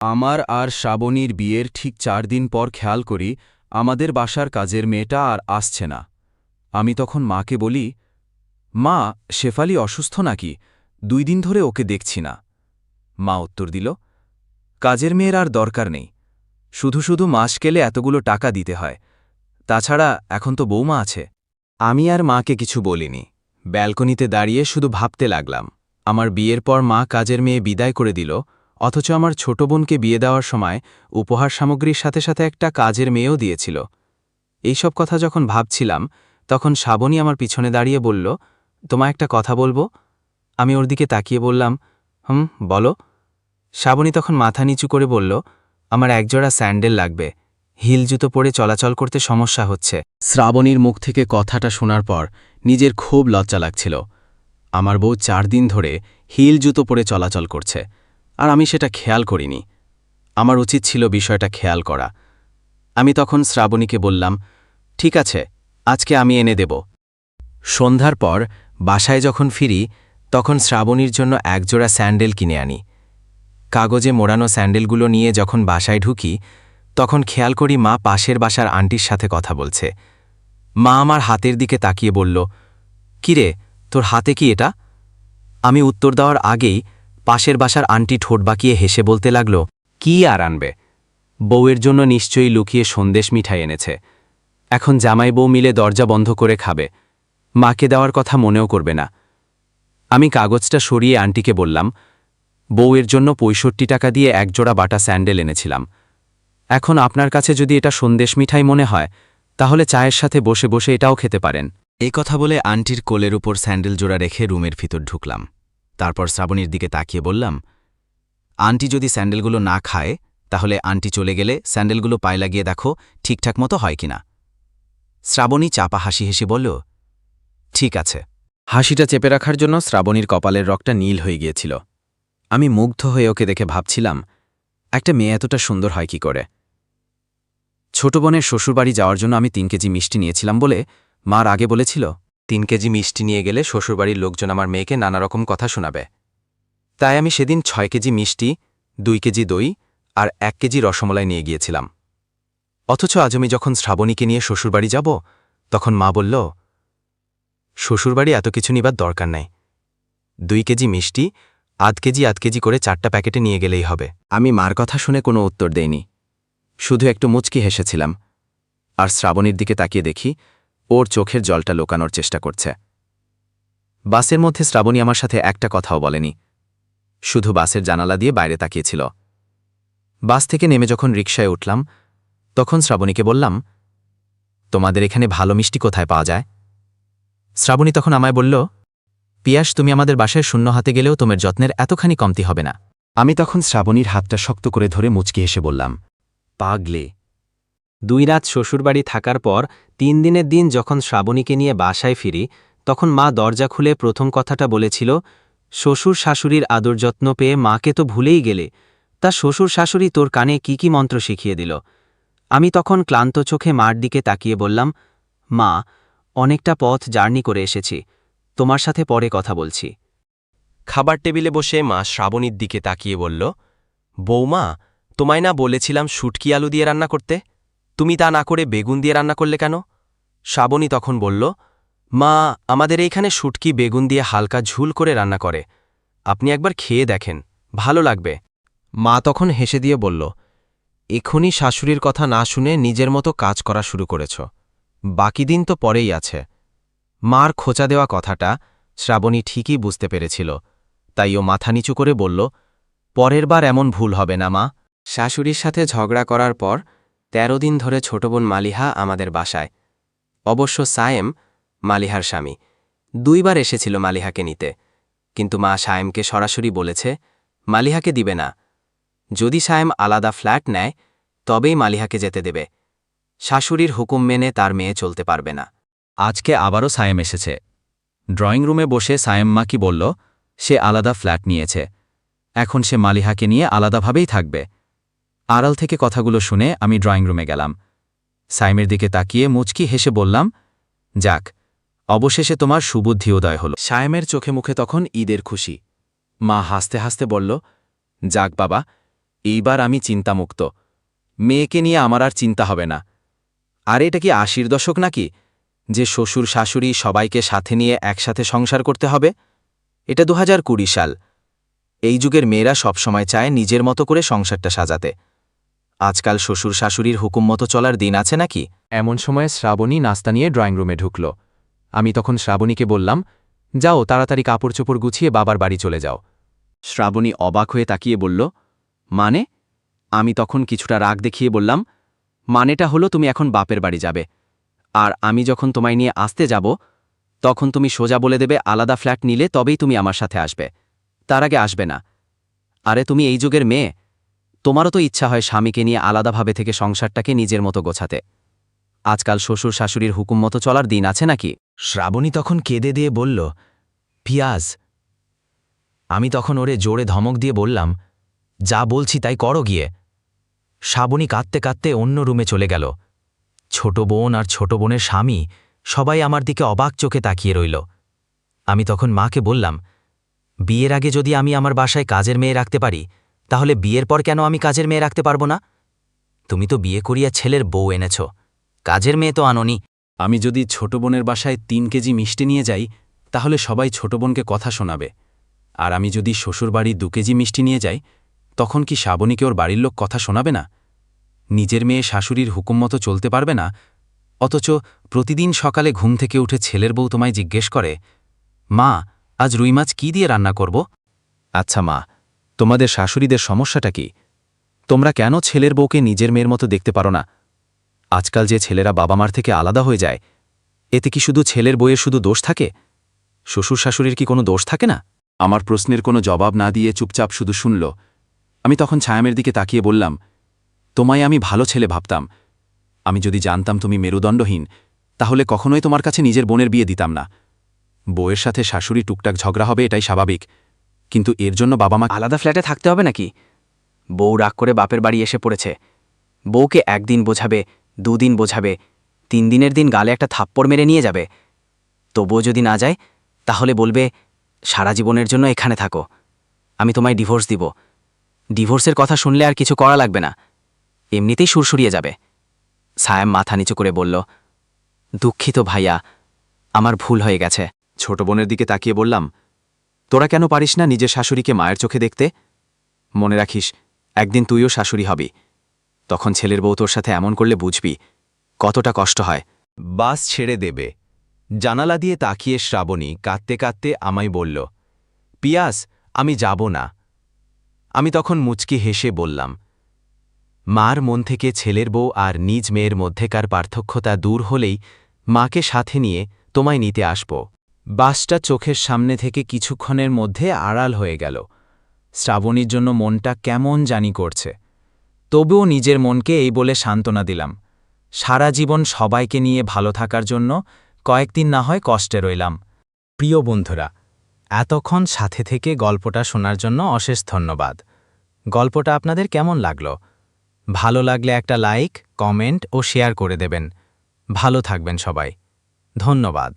আমার আর শ্রাবণীর বিয়ের ঠিক চার দিন পর খেয়াল করি, আমাদের বাসার কাজের মেয়েটা আর আসছে না। আমি তখন মাকে বলি, মা, শেফালি অসুস্থ নাকি? দুই দিন ধরে ওকে দেখছি না। মা উত্তর দিল, কাজের মেয়ের আর দরকার নেই। শুধু শুধু মাস গেলে এতগুলো টাকা দিতে হয়। তাছাড়া এখন তো বৌমা আছে। আমি আর মাকে কিছু বলিনি। ব্যালকনিতে দাঁড়িয়ে শুধু ভাবতে লাগলাম, আমার বিয়ের পর মা কাজের মেয়ে বিদায় করে দিল অথচ আমার ছোট বোনকে বিয়ে দেওয়ার সময় উপহার সামগ্রীর সাথে সাথে একটা কাজের মেয়েও দিয়েছিল। এইসব কথা যখন ভাবছিলাম, তখন শ্রাবণী আমার পিছনে দাঁড়িয়ে বলল, তোমায় একটা কথা বলব? আমি ওর দিকে তাকিয়ে বললাম, হুম, বলো। শ্রাবণী তখন মাথা নিচু করে বলল, আমার একজোড়া স্যান্ডেল লাগবে। হিল জুতো পরে চলাচল করতে সমস্যা হচ্ছে। শ্রাবণীর মুখ থেকে কথাটা শোনার পর নিজের খুব লজ্জা লাগছিল। আমার বউ চার দিন ধরে হিল জুতো পরে চলাচল করছে। আর আমি সেটা খেয়াল করিনি। আমার উচিত ছিল বিষয়টা খেয়াল করা। আমি তখন শ্রাবণীকে বললাম, ঠিক আছে, আজকে আমি এনে দেব। সন্ধ্যার পর, বাসায় যখন ফিরি, তখন শ্রাবণীর জন্য একজোড়া স্যান্ডেল কিনে আনি। কাগজে মোড়ানো স্যান্ডেলগুলো নিয়ে যখন বাসায় ঢুকি, তখন খেয়াল করি মা পাশের বাসার আন্টির সাথে কথা বলছে। মা আমার হাতের দিকে তাকিয়ে বলল, কিরে, তোর হাতে কি এটা? আমি উত্তর দেওয়ার আগেই পাশের বাসার আন্টি ঠোঁট বাঁকিয়ে হেসে বলতে লাগল, কি আর আনবে? বউয়ের জন্য নিশ্চয়ই লুকিয়ে সন্দেশ মিঠাই এনেছে। এখন জামাই বউ মিলে দরজা বন্ধ করে খাবে। মাকে দেওয়ার কথা মনেও করবে না। আমি কাগজটা সরিয়ে আন্টিকে বললাম, বউয়ের জন্য পঁয়ষট্টি টাকা দিয়ে একজোড়া বাটা স্যান্ডেল এনেছিলাম। এখন আপনার কাছে যদি এটা সন্দেশ মিঠাই মনে হয়, তাহলে চায়ের সাথে বসে বসে এটাও খেতে পারেন। এই কথা বলে আন্টির কোলের উপর স্যান্ডেল জোড়া রেখে রুমের ভিতর ঢুকলাম। তারপর শ্রাবণীর দিকে তাকিয়ে বললাম, আন্টি যদি স্যান্ডেলগুলো না খায়, তাহলে আন্টি চলে গেলে স্যান্ডেলগুলো পায়ে লাগিয়ে দেখো ঠিকঠাক মতো হয় কিনা। শ্রাবণী চাপা হাসি হেসে বলল, ঠিক আছে। হাসিটা চেপে রাখার জন্য শ্রাবণীর কপালের রকটা নীল হয়ে গিয়েছিল। আমি মুগ্ধ হয়ে ওকে দেখে ভাবছিলাম, একটা মেয়ে এতটা সুন্দর হয় কি করে? ছোট বোনের শ্বশুরবাড়ি যাওয়ার জন্য আমি তিন কেজি মিষ্টি নিয়েছিলাম বলে মার আগে বলেছিল তিন কেজি মিষ্টি নিয়ে গেলে শ্বশুরবাড়ির লোকজন আমার মেয়েকে নানা রকম কথা শোনাবে। তাই আমি সেদিন ছয় কেজি মিষ্টি, দুই কেজি দই আর এক কেজি রসমলাই নিয়ে গিয়েছিলাম। অথচ আজ আমি যখন শ্রাবণীকে নিয়ে শ্বশুরবাড়ি যাব, তখন মা বলল, শ্বশুরবাড়ি এত কিছু নিবার দরকার নাই। দুই কেজি মিষ্টি, আধ কেজি আধ কেজি করে চারটা প্যাকেটে নিয়ে গেলেই হবে। আমি মার কথা শুনে কোনো উত্তর দেইনি। শুধু একটু মুচকি হেসেছিলাম। আর শ্রাবণীর দিকে তাকিয়ে দেখি ওর চোখের জলটা লোকানোর চেষ্টা করছে। বাসের মধ্যে শ্রাবণী আমার সাথে একটা কথাও বলেনি। শুধু বাসের জানালা দিয়ে বাইরে তাকিয়েছিল। বাস থেকে নেমে যখন রিকশায় উঠলাম, তখন শ্রাবণীকে বললাম, তোমাদের এখানে ভালো মিষ্টি কোথায় পাওয়া যায়? শ্রাবণী তখন আমায় বলল, পিয়াস, তুমি আমাদের বাসায় শূন্য হাতে গেলেও তোমার যত্নের এতখানি কমতি হবে না। আমি তখন শ্রাবণীর হাতটা শক্ত করে ধরে মুচকি হেসে বললাম, পাগলে দুই রাত শ্বশুরবাড়ি থাকার পর তিন দিনের দিন যখন শ্রাবণীকে নিয়ে বাসায় ফিরি, তখন মা দরজা খুলে প্রথম কথাটা বলেছিল, শ্বশুর শাশুড়ির আদর যত্ন পেয়ে মাকে তো ভুলেই গেলে। তা শ্বশুর শাশুড়ি তোর কানে কি কি মন্ত্র শিখিয়ে দিল? আমি তখন ক্লান্ত চোখে মার দিকে তাকিয়ে বললাম, মা, অনেকটা পথ জার্নি করে এসেছি। তোমার সাথে পরে কথা বলছি। খাবার টেবিলে বসে মা শ্রাবণীর দিকে তাকিয়ে বলল, বৌমা, তোমায় না বলেছিলাম শুটকি আলু দিয়ে রান্না করতে? তুমি তা না করে বেগুন দিয়ে রান্না করলে কেন? শ্রাবণী তখন বলল, মা, আমাদের এইখানে শুটকি বেগুন দিয়ে হালকা ঝুল করে রান্না করে। আপনি একবার খেয়ে দেখেন, ভালো লাগবে। মা তখন হেসে দিয়ে বলল এখনই শাশুড়ির কথা না শুনে নিজের মতো কাজ করা শুরু করেছ। বাকি দিন তো পরেই আছে। মার খোঁচা দেওয়া কথাটা শ্রাবণী ঠিকই বুঝতে পেরেছিল। তাই ও মাথা নিচু করে বলল, পরের বার এমন ভুল হবে না মা। শাশুড়ির সাথে ঝগড়া করার পর তেরো দিন ধরে ছোট বোন মালিহা আমাদের বাসায়। অবশ্য সায়েম মালিহার স্বামী। দুইবার এসেছিল মালিহাকে নিতে। কিন্তু মা সায়েমকে সরাসরি বলেছে, মালিহাকে দিবে না। যদি সায়েম আলাদা ফ্ল্যাট নেয়, তবেই মালিহাকে যেতে দেবে। শাশুড়ির হুকুম মেনে তার মেয়ে চলতে পারবে না। আজকে আবারও সায়েম এসেছে। ড্রয়িং রুমে বসে সায়েম মা কি বলল, সে আলাদা ফ্ল্যাট নিয়েছে। এখন সে মালিহাকে নিয়ে আলাদাভাবেই থাকবে। আড়াল থেকে কথাগুলো শুনে আমি ড্রয়িং রুমে গেলাম। সাইমের দিকে তাকিয়ে মুচকি হেসে বললাম, যাক, অবশেষে তোমার সুবুদ্ধি উদয় হল। সায়েমের চোখে মুখে তখন ঈদের খুশি। মা হাসতে হাসতে বলল, যাক বাবা, এইবার আমি চিন্তামুক্ত। মেয়েকে নিয়ে আমার আর চিন্তা হবে না। আর এটা কি আশির দশক নাকি? যে শ্বশুর শাশুড়ি সবাইকে সাথে নিয়ে একসাথে সংসার করতে হবে? এটা দু সাল। এই যুগের মেয়েরা সবসময় চায় নিজের মতো করে সংসারটা সাজাতে। আজকাল শ্বশুর শাশুড়ির হুকুম মতো চলার দিন আছে নাকি? এমন সময় শ্রাবণী নাস্তা নিয়ে ড্রয়িং রুমে ঢুকল। আমি তখন শ্রাবণীকে বললাম, যাও, তাড়াতাড়ি কাপড় চোপড় গুছিয়ে বাবার বাড়ি চলে যাও। শ্রাবণী অবাক হয়ে তাকিয়ে বলল মানে? আমি তখন কিছুটা রাগ দেখিয়ে বললাম, মানেটা হলো তুমি এখন বাপের বাড়ি যাবে। আর আমি যখন তোমায় নিয়ে আসতে যাব, তখন তুমি সোজা বলে দেবে, আলাদা ফ্ল্যাট নিলে তবেই তুমি আমার সাথে আসবে। তার আগে আসবে না। আরে তুমি এই যুগের মেয়ে। তোমারও তো ইচ্ছা হয় স্বামীকে নিয়ে আলাদাভাবে থেকে সংসারটাকে নিজের মতো গোছাতে। আজকাল শ্বশুর শাশুড়ির হুকুম মতো চলার দিন আছে নাকি? শ্রাবণী তখন কেঁদে দিয়ে বলল, পিয়াজ, আমি তখন ওরে জোরে ধমক দিয়ে বললাম, যা বলছি তাই করো গিয়ে। শ্রাবণী কাঁদতে কাঁদতে অন্য রুমে চলে গেল। ছোট বোন আর ছোট বোনের স্বামী সবাই আমার দিকে অবাক চোখে তাকিয়ে রইল। আমি তখন মাকে বললাম, বিয়ের আগে যদি আমি আমার বাসায় কাজের মেয়ে রাখতে পারি তাহলে বিয়ের পর কেন আমি কাজের মেয়ে রাখতে পারব না? তুমি তো বিয়ে করিয়া ছেলের বউ এনেছ। কাজের মেয়ে তো আননি। আমি যদি ছোট বোনের বাসায় তিন কেজি মিষ্টি নিয়ে যাই, তাহলে সবাই ছোট বোনকে কথা শোনাবে। আর আমি যদি শ্বশুরবাড়ি দু কেজি মিষ্টি নিয়ে যাই, তখন কি শ্রাবণীকে ওর বাড়ির লোক কথা শোনাবে না? নিজের মেয়ে শাশুড়ির হুকুম মতো চলতে পারবে না? অথচ প্রতিদিন সকালে ঘুম থেকে উঠে ছেলের বউ তোমায় জিজ্ঞেস করে, মা, আজ রুই মাছ কী দিয়ে রান্না করব? আচ্ছা মা তোমাদের শাশুড়িদের সমস্যাটা কি? তোমরা কেন ছেলের বউকে নিজের মেয়ের মতো দেখতে পারো না? আজকাল যে ছেলেরা বাবা মার থেকে আলাদা হয়ে যায়, এতে কি শুধু ছেলের বইয়ের শুধু দোষ থাকে? শ্বশুর শাশুড়ির কি কোনো দোষ থাকে না? আমার প্রশ্নের কোনো জবাব না দিয়ে চুপচাপ শুধু শুনল। আমি তখন ছায়ামের দিকে তাকিয়ে বললাম, তোমায় আমি ভালো ছেলে ভাবতাম। আমি যদি জানতাম তুমি মেরুদণ্ডহীন, তাহলে কখনোই তোমার কাছে নিজের বোনের বিয়ে দিতাম না। বউয়ের সাথে শাশুড়ি টুকটাক ঝগড়া হবে এটাই স্বাভাবিক। কিন্তু এর জন্য বাবা মা আলাদা ফ্ল্যাটে থাকতে হবে নাকি? বউ রাগ করে বাপের বাড়ি এসে পড়েছে। বউকে একদিন বোঝাবে, দুদিন বোঝাবে তিন দিনের দিন গালে একটা থাপ্পড় মেরে নিয়ে যাবে। তবুও যদি না যায়, তাহলে বলবে, সারা জীবনের জন্য এখানে থাকো। আমি তোমায় ডিভোর্স দিব। ডিভোর্সের কথা শুনলে আর কিছু করা লাগবে না। এমনিতেই সুরসুরিয়ে যাবে। সায়াম মাথা নিচু করে বলল, দুঃখিত ভাইয়া, আমার ভুল হয়ে গেছে। ছোট বোনের দিকে তাকিয়ে বললাম তোরা কেন পারিস না নিজের শাশুড়িকে মায়ের চোখে দেখতে? মনে রাখিস, একদিন তুইও শাশুড়ি হবি। তখন ছেলের বউ তোর সাথে এমন করলে বুঝবি কতটা কষ্ট হয়। বাস ছেড়ে দেবে। জানালা দিয়ে তাকিয়ে শ্রাবণী কাঁদতে কাঁদতে আমায় বলল, পিয়াস, আমি যাব না। আমি তখন মুচকি হেসে বললাম, মার মন থেকে ছেলের বউ আর নিজ মেয়ের মধ্যেকার পার্থক্যতা দূর হলেই মাকে সাথে নিয়ে তোমায় নিতে আসব। বাসটা চোখের সামনে থেকে কিছুক্ষণের মধ্যে আড়াল হয়ে গেল। শ্রাবণীর জন্য মনটা কেমন জানি করছে। তবুও নিজের মনকে এই বলে সান্ত্বনা দিলাম। সারা জীবন সবাইকে নিয়ে ভালো থাকার জন্য কয়েকদিন না হয় কষ্টে রইলাম। প্রিয় বন্ধুরা, এতক্ষণ সাথে থেকে গল্পটা শোনার জন্য অশেষ ধন্যবাদ। গল্পটা আপনাদের কেমন লাগল? ভালো লাগলে একটা লাইক, কমেন্ট ও শেয়ার করে দেবেন। ভালো থাকবেন সবাই। ধন্যবাদ।